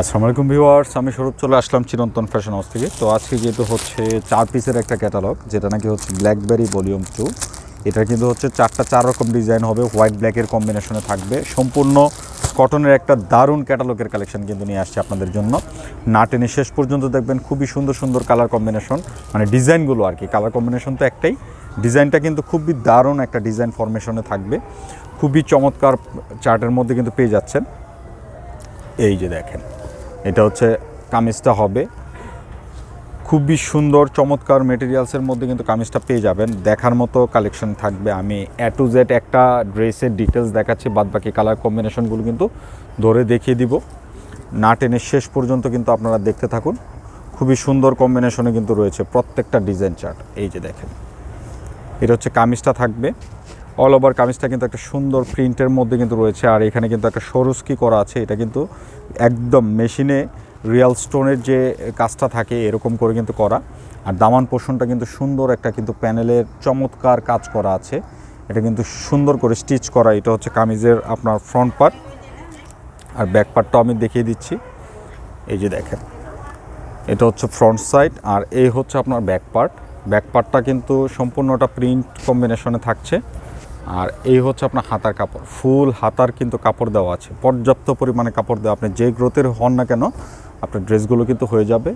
আসসালামু আলাইকুম ভিউয়ার্স, আমি স্বরূপ চলে আসলাম চিরন্তন ফ্যাশন হাউস থেকে। তো আজকে যেহেতু হচ্ছে চার পিসের একটা ক্যাটালগ যেটা নাকি হচ্ছে ব্ল্যাকবেরি ভলিউম টু এটা কিন্তু হচ্ছে চারটা চার রকম ডিজাইন হবে হোয়াইট ব্ল্যাকের কম্বিনেশনে থাকবে। সম্পূর্ণ কটনের একটা দারুণ ক্যাটালগের কালেকশন কিন্তু নিয়ে আসছে আপনাদের জন্য। না টেনে শেষ পর্যন্ত দেখবেন, খুবই সুন্দর সুন্দর কালার কম্বিনেশন মানে ডিজাইনগুলো আর কি। কালার কম্বিনেশন তো একটাই। ডিজাইনটা কিন্তু খুবই দারুণ একটা ডিজাইন ফরমেশনে থাকবে। খুবই চমৎকার চার্টের মধ্যে কিন্তু পেয়ে যাচ্ছেন। এই যে দেখেন। এটা হচ্ছে কামিজটা হবে। খুবই সুন্দর, চমৎকার মেটেরিয়ালসের মধ্যে কিন্তু কামিজটা পেয়ে যাবেন। দেখার মতো কালেকশন থাকবে। আমি এ টু জেড একটা ড্রেসের ডিটেলস দেখাচ্ছি বাদ বাকি কালার কম্বিনেশনগুলো কিন্তু ধরে দেখিয়ে দিব। না টেনে শেষ পর্যন্ত কিন্তু আপনারা দেখতে থাকুন। খুবই সুন্দর কম্বিনেশনে কিন্তু রয়েছে প্রত্যেকটা ডিজাইন চার্ট এই যে দেখেন, এটা হচ্ছে কামিজটা থাকবে। অল ওভার কামিজটা কিন্তু একটা সুন্দর প্রিন্টের মধ্যে কিন্তু রয়েছে। আর এখানে কিন্তু একটা সরুস্কি করা আছে। এটা কিন্তু একদম মেশিনে রিয়াল স্টোনের যে কাজটা থাকে, এরকম করে কিন্তু করা। আর দামান পোষণটা কিন্তু সুন্দর একটা কিন্তু প্যানেলের চমৎকার কাজ করা আছে। এটা কিন্তু সুন্দর করে স্টিচ করা। এটা হচ্ছে কামিজের আপনার ফ্রন্ট পার্ট আর ব্যাক পার্টটাও আমি দেখিয়ে দিচ্ছি। এই যে দেখেন। এটা হচ্ছে ফ্রন্ট সাইড আর এই হচ্ছে আপনার ব্যাক পার্ট ব্যাক পার্টটা কিন্তু সম্পূর্ণটা প্রিন্ট কম্বিনেশনে থাকছে। আর এই হচ্ছে আপনার হাতার কাপড়। ফুল, হাতার কিন্তু কাপড় দেওয়া আছে। পর্যাপ্ত পরিমাণে কাপড় দেওয়া। আপনি যে গ্রোথের হন না কেন, আপনার ড্রেসগুলো কিন্তু হয়ে যাবে।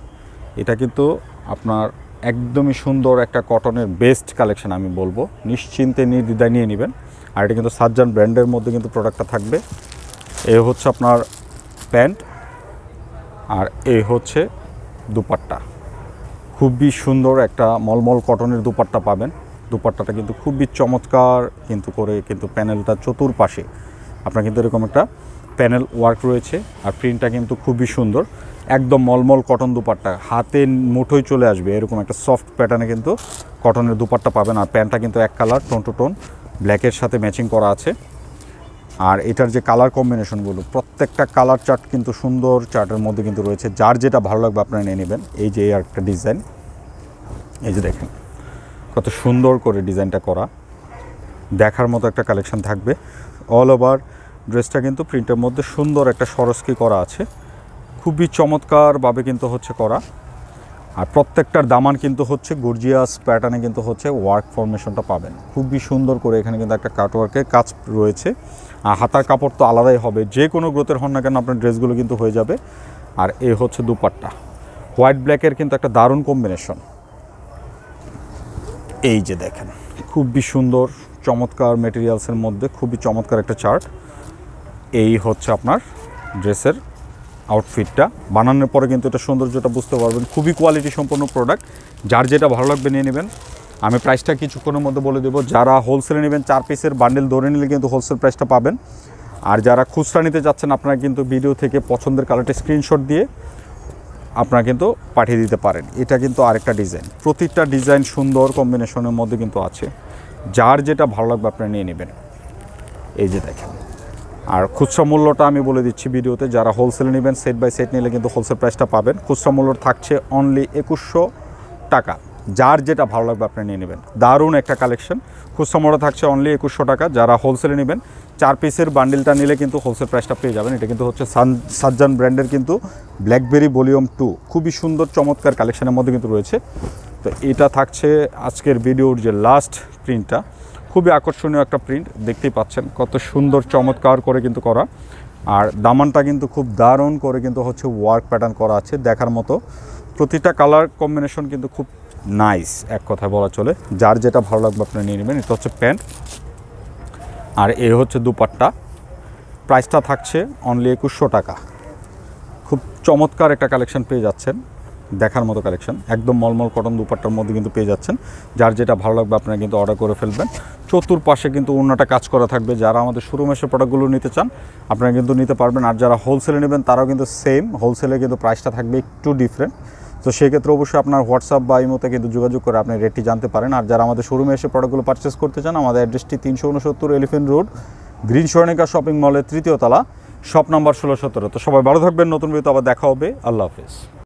এটা কিন্তু আপনার একদমই সুন্দর একটা কটনের বেস্ট কালেকশন আমি বলব। নিশ্চিন্তে নির্দ্বিধায় নিয়ে নেবেন। আর এটা কিন্তু সাজ্জান ব্র্যান্ডের মধ্যে কিন্তু প্রোডাক্টটা থাকবে। এ হচ্ছে আপনার প্যান্ট। আর এই হচ্ছে দুপাট্টা। খুবই সুন্দর একটা মলমল কটনের দুপাট্টা পাবেন। দুপাট্টাটা কিন্তু খুবই চমৎকার কিন্তু করে কিন্তু প্যানেলটা চতুর্পাশে। আপনার কিন্তু এরকম একটা প্যানেল ওয়ার্ক রয়েছে আর প্রিন্টটা কিন্তু খুবই সুন্দর। একদম মলমল কটন দুপাট্টা। হাতে মুঠোই চলে আসবে এরকম একটা সফট প্যাটার্নে কিন্তু কটনের দুপাট্টা পাবেন। আর প্যান্টটা কিন্তু এক কালার, টোন টু টোন। ব্ল্যাকের সাথে ম্যাচিং করা আছে। আর এটার যে কালার কম্বিনেশনগুলো প্রত্যেকটা কালার চার্ট কিন্তু সুন্দর চার্টের মধ্যে কিন্তু রয়েছে। যার যেটা ভালো লাগবে আপনারা নিয়ে নেবেন। এই যে একটা ডিজাইন এই যে দেখেন। কত সুন্দর করে ডিজাইনটা করা। দেখার মতো একটা কালেকশন থাকবে। অল ওভার ড্রেসটা কিন্তু প্রিন্টের মধ্যে সুন্দর একটা সরস্কি করা আছে। খুবই চমৎকারভাবে কিন্তু হচ্ছে করা। আর প্রত্যেকটার দামান কিন্তু হচ্ছে গর্জিয়াস প্যাটার্নে কিন্তু হচ্ছে ওয়ার্ক ফরমেশনটা পাবেন। খুবই সুন্দর করে এখানে কিন্তু একটা কাটওয়ার্কের কাজ রয়েছে। আর হাতার কাপড় তো আলাদাই হবে। যে কোনো গ্রোথের হন না কেন আপনার ড্রেসগুলো কিন্তু হয়ে যাবে। আর এ হচ্ছে দুপাট্টা। হোয়াইট ব্ল্যাকের কিন্তু একটা দারুণ কম্বিনেশন এই যে দেখেন, খুবই সুন্দর, চমৎকার মেটেরিয়ালসের মধ্যে খুবই চমৎকার একটা চার্ট এই হচ্ছে আপনার ড্রেসের আউটফিটটা বানানোর পরে কিন্তু এটা সৌন্দর্যটা বুঝতে পারবেন। খুবই কোয়ালিটি সম্পন্ন প্রোডাক্ট যার যেটা ভালো লাগবে নিয়ে নেবেন। আমি প্রাইসটা কিছুক্ষণের মধ্যে বলে দেবো। যারা হোলসেলে নেবেন, চার পিসের বান্ডেল ধরে নিলে কিন্তু হোলসেল প্রাইসটা পাবেন। আর যারা খুচরা নিতে যাচ্ছেন আপনারা কিন্তু ভিডিও থেকে পছন্দের কালারটা স্ক্রিনশট দিয়ে আপনারা কিন্তু পাঠিয়ে দিতে পারেন। এটা কিন্তু আরেকটা ডিজাইন। প্রতিটা ডিজাইন সুন্দর কম্বিনেশনের মধ্যে কিন্তু আছে। যার যেটা ভালো লাগবে আপনারা নিয়ে নেবেন। এই যে দেখেন। আর খুচরা মূল্যটা আমি বলে দিচ্ছি ভিডিওতে, যারা হোলসেলে নেবেন সেট বাই সেট নিলে কিন্তু হোলসেল প্রাইসটা পাবেন। খুচরা মূল্য থাকছে অনলি একুশশো টাকা। যার যেটা ভালো লাগবে আপনি নিয়ে নেবেন। দারুণ একটা কালেকশন খুচরা মূল্য থাকছে অনলি একুশশো টাকা। যারা হোলসেলে নেবেন, চার পিসের বান্ডিলটা নিলে কিন্তু হোলসেল প্রাইসটা পেয়ে যাবেন। এটা কিন্তু হচ্ছে সান সাজ্জান ব্র্যান্ডের কিন্তু ব্ল্যাকবেরি ভলিউম টু খুবই সুন্দর, চমৎকার কালেকশনের মধ্যে কিন্তু রয়েছে। তো এটা থাকছে আজকের ভিডিওর যে লাস্ট প্রিন্টটা খুবই আকর্ষণীয় একটা প্রিন্ট দেখতেই পাচ্ছেন। কত সুন্দর, চমৎকার করে কিন্তু করা। আর দামানটা কিন্তু খুব দারুণ করে কিন্তু হচ্ছে ওয়ার্ক প্যাটার্ন করা আছে দেখার মতো। প্রতিটা কালার কম্বিনেশন কিন্তু খুব নাইস, এক কথায় বলা চলে। যার যেটা ভালো লাগবে আপনি নিয়ে নেবেন, এটা হচ্ছে প্যান্ট। আর এ হচ্ছে দুপাট্টা। প্রাইসটা থাকছে অনলি একুশশো টাকা। খুব চমৎকার একটা কালেকশন পেয়ে যাচ্ছেন, দেখার মতো কালেকশন। একদম মলমল কটন দুপাট্টার মধ্যে কিন্তু পেয়ে যাচ্ছেন। যার যেটা ভালো লাগবে আপনারা কিন্তু অর্ডার করে ফেলবেন। চতুর্পাশে কিন্তু অন্যটা কাজ করা থাকবে। যারা আমাদের শুরু মাসের প্রোডাক্টগুলো নিতে চান, আপনারা কিন্তু নিতে পারবেন। আর যারা হোলসেলে নেবেন, তারাও কিন্তু সেম হোলসেলে কিন্তু প্রাইসটা থাকবে একটু ডিফারেন্ট তো সেক্ষেত্রে অবশ্যই আপনার হোয়াটসঅ্যাপ বা ইমোতে কিন্তু যোগাযোগ করে আপনি রেটটি জানতে পারেন। আর যারা আমাদের শোরুমে এসে প্রোডাক্টগুলো পারচেস করতে চান, আমাদের অ্যাড্রেসটি তিনশো উনসত্তর elephant road green Swarnika shopping মলের তৃতীয় তলা শপ নাম্বার ষোলো সতেরো। তো সবাই ভালো থাকবেন, নতুন ভিডিওতে আবার দেখা হবে। আল্লাহ হাফিজ।